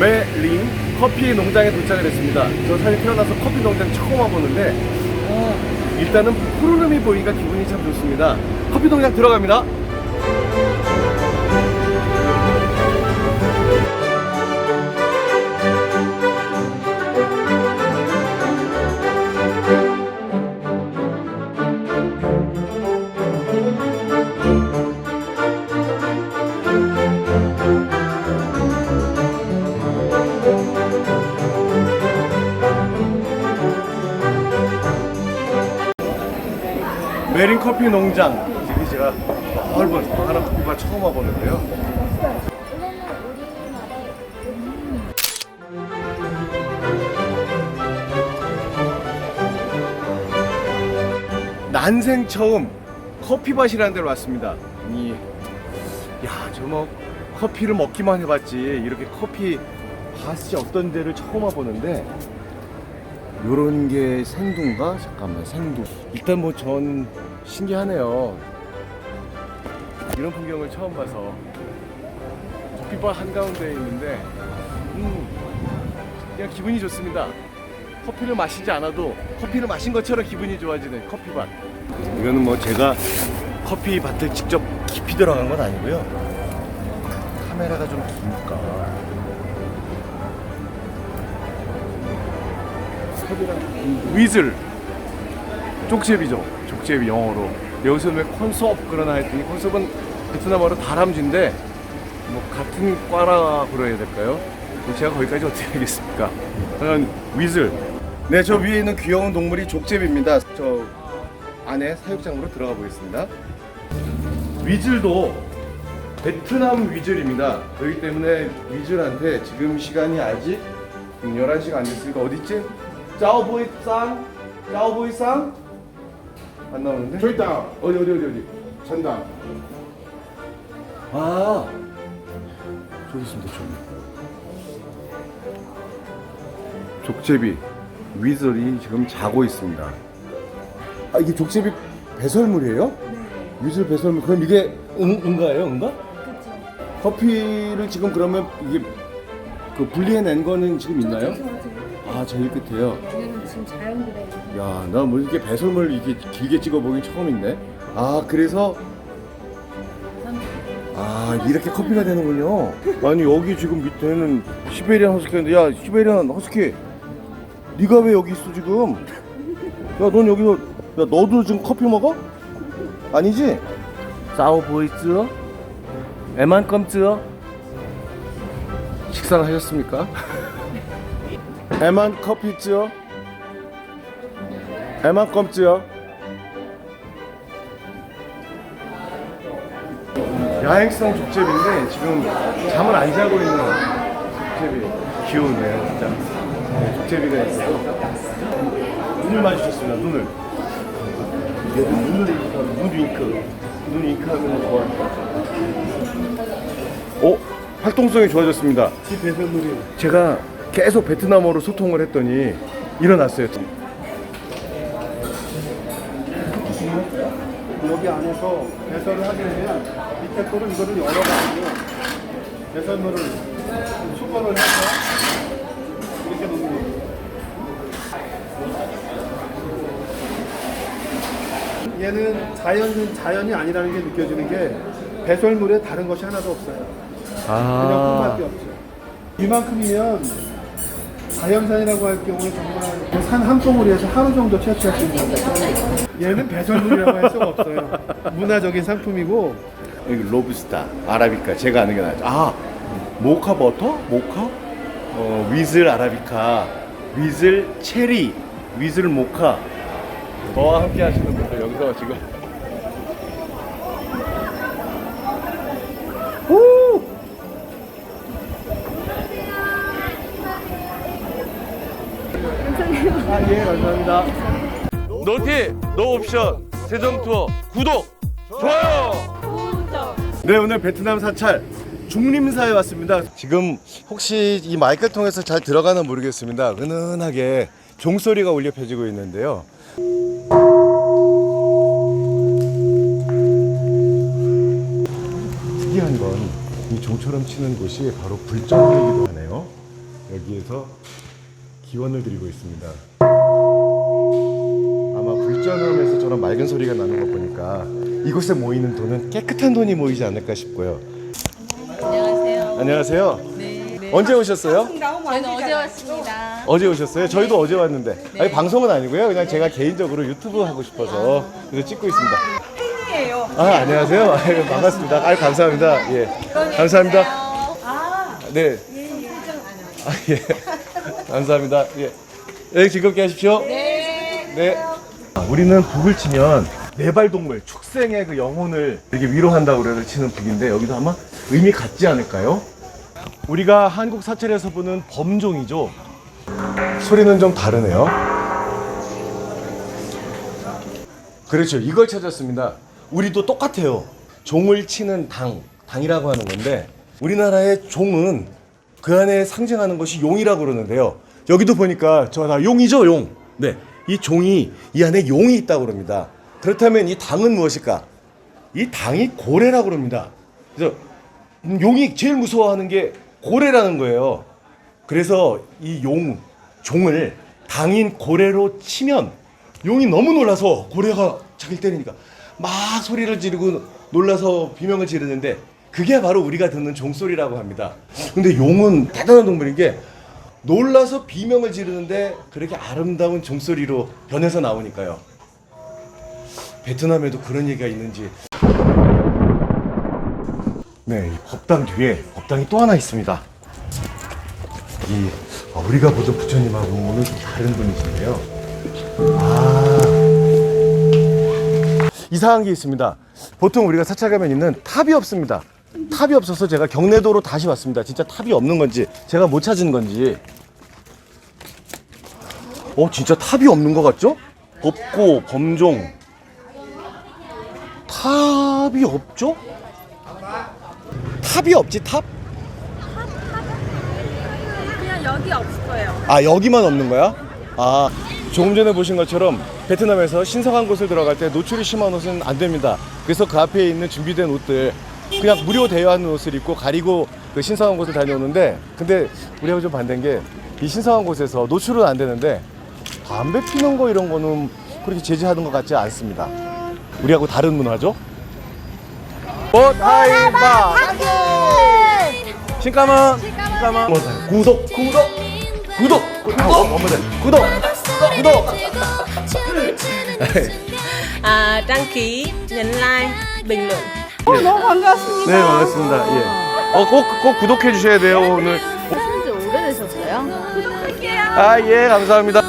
메린 커피 농장에 도착을 했습니다. 저 사실 태어나서 커피 농장 처음 와보는데 어, 일단은 푸르름이 보이니까 기분이 참 좋습니다. 커피 농장 들어갑니다. 메린 커피 농장. 이게 제가 넓은 하나 커피바 처음 와보는데요. 난생 처음 커피밭이라는 데로 왔습니다. 이, 야, 저 뭐 커피를 먹기만 해봤지 이렇게 커피 밭이 어떤 데를 처음 와보는데 요런 게 생두인가? 잠깐만 생두. 일단 뭐 전 신기하네요. 이런 풍경을 처음 봐서 커피밭 한가운데에 있는데 음, 그냥 기분이 좋습니다. 커피를 마시지 않아도 커피를 마신 것처럼 기분이 좋아지는 커피밭. 이거는 뭐 제가 커피 밭을 직접 깊이 들어간 건 아니고요. 카메라가 좀 기니까. 위즐 쪽제비죠. 쪽제비 영어로. 여기서 왜 콘섭 그러나 했더니 콘섭은 베트남어로 다람쥐인데 뭐 같은 과라 그래야 될까요? 제가 거기까지 어떻게 하겠습니까? 저는 위즐. 네, 저 위에 있는 귀여운 동물이 족제비입니다. 저 안에 사육장으로 들어가 보겠습니다. 위즐도 베트남 위즐입니다. 그렇기 때문에 위즐한테 지금 시간이 아직 11시가 안 됐으니까 어딨지? 짜오보이 쌍? 짜오보이 쌍? 안 나오는데? 저기 있다. 어디 어디 어디 어디? 전당. 아 저기 있습니다 저기 족제비 위즐이 지금 자고 있습니다 아 이게 족제비 배설물이에요? 네 위즐 배설물 그럼 이게 응, 응가예요 응가? 그쵸. 커피를 지금 그러면 이게 그 분리해낸 거는 지금 있나요? 아 제일 끝에요 지금 자연그레이. 야나 뭐 이렇게 배설물 이렇게 길게 찍어 보긴 처음인데 아 그래서 아 이렇게 커피가 되는군요. 아니 여기 지금 밑에는 시베리안 허스키인데 야 시베리안 허스키 네가 왜 여기 있어 지금? 야 넌 여기서 야 너도 지금 커피 먹어? 아니지? 싸우 보이즈? 에만 껌즈? 식사는 하셨습니까? 에만 커피즈? 에만 껌즈요? 야행성 족제비인데 지금 잠을 안 자고 있는 족제비. 귀여우네요 진짜. 네, 족제비가 있어서 눈을 마주쳤습니다 눈을. 눈을 눈 윙크. 눈 윙크하면 좋아합니다 어? 활동성이 좋아졌습니다. 이 배설물이 제가 계속 베트남어로 소통을 했더니 일어났어요 여기 안에서 배설을 하게 되면 밑에 거를 이거를 열어가지고 배설물을 수거를 해서 이렇게 놓는 거예요. 얘는 자연은 자연이 아니라는 게 느껴지는 게 배설물에 다른 것이 하나도 없어요. 그냥 꿀밖에 없죠. 이만큼이면 자연산이라고 할 경우에 정말 산한 봉우리에서 하루 정도 채취할 수 있는 건데 얘는 배설물이라고 할 수가 없어요. 문화적인 상품이고 여기 로브스타, 아라비카 제가 아는 게 나죠. 아, 모카 버터? 모카? 어, 위즐 아라비카, 위즐 체리, 위즐 모카. 저와 함께 하시는 분들 여기서 지금 아, 예, 감사합니다. 노티, 노 옵션, 세정투어, 구독, 좋아요! 네 오늘 베트남 사찰 중림사에 왔습니다. 지금 혹시 이 마이크를 통해서 잘 들어가나 모르겠습니다. 은은하게 종소리가 울려 펴지고 있는데요. 특이한 건 이 종처럼 치는 곳이 바로 불정이기도 하네요. 여기에서 기원을 드리고 있습니다. 아마 불전함에서 저런 맑은 소리가 나는 거 보니까 이곳에 모이는 돈은 깨끗한 돈이 모이지 않을까 싶고요. 안녕하세요. 안녕하세요. 네. 네. 언제 오셨어요? 저희는 어제 왔습니다. 어제 오셨어요? 저희도 어제 왔는데. 아니 방송은 아니고요. 그냥 제가 개인적으로 유튜브 하고 싶어서 그래서 찍고 있습니다. 팬이에요. 아 안녕하세요. 아유, 반갑습니다. 아유 감사합니다. 예. 감사합니다. 네. 아 예. 감사합니다. 예. 예 즐겁게 하십시오. 네. 네. 아, 우리는 북을 치면 네발동물 축생의 그 영혼을 이렇게 위로한다고 그래서 치는 북인데 여기도 아마 의미 같지 않을까요? 우리가 한국 사찰에서 보는 범종이죠. 소리는 좀 다르네요. 그렇죠. 이걸 찾았습니다. 우리도 똑같아요. 종을 치는 당, 당이라고 하는 건데 우리나라의 종은 그 안에 상징하는 것이 용이라고 그러는데요. 여기도 보니까 저나 용이죠, 용. 네. 이 종이 이 안에 용이 있다고 그럽니다. 그렇다면 이 당은 무엇일까? 이 당이 고래라고 그럽니다. 그래서 음, 용이 제일 무서워하는 게 고래라는 거예요. 그래서 이 용, 종을 당인 고래로 치면 용이 너무 놀라서 고래가 자기를 때리니까 막 소리를 지르고 놀라서 비명을 지르는데 그게 바로 우리가 듣는 종소리라고 합니다. 근데 용은 대단한 동물인 게 놀라서 비명을 지르는데 그렇게 아름다운 종소리로 변해서 나오니까요. 베트남에도 그런 얘기가 있는지 네, 이 법당 뒤에 법당이 또 하나 있습니다. 이 어, 우리가 보던 부처님하고는 좀 다른 분이신데요. 아 이상한 게 있습니다. 보통 우리가 사찰 가면 있는 탑이 없습니다. 탑이 없어서 제가 경내도로 다시 왔습니다. 진짜 탑이 없는 건지 제가 못 찾은 건지. 어 진짜 탑이 없는 것 같죠? 없고 범종 탑이 없죠? 탑이 없지 탑? 그냥 여기 없어요. 아 여기만 없는 거야? 아 조금 전에 보신 것처럼 베트남에서 신성한 곳을 들어갈 때 노출이 심한 옷은 안 됩니다. 그래서 그 앞에 있는 준비된 옷들 그냥 무료 대여하는 옷을 입고 가리고 그 신성한 곳을 다녀오는데 근데 우리하고 좀 반대인 게 이 신성한 곳에서 노출은 안 되는데 담배 피는 거 이런 거는 그렇게 제지하는 것 같지 않습니다. 우리하고 다른 문화죠? 오타이바 신까만 신까만 구독. 구독. 구독. 구독. 어머들 구독. 구독. À, đăng ký, nhấn like, bình luận. 네 반갑습니다. 예 어 꼭 꼭 구독해 주셔야 돼요 오늘. 오래되셨어요? 아 예 감사합니다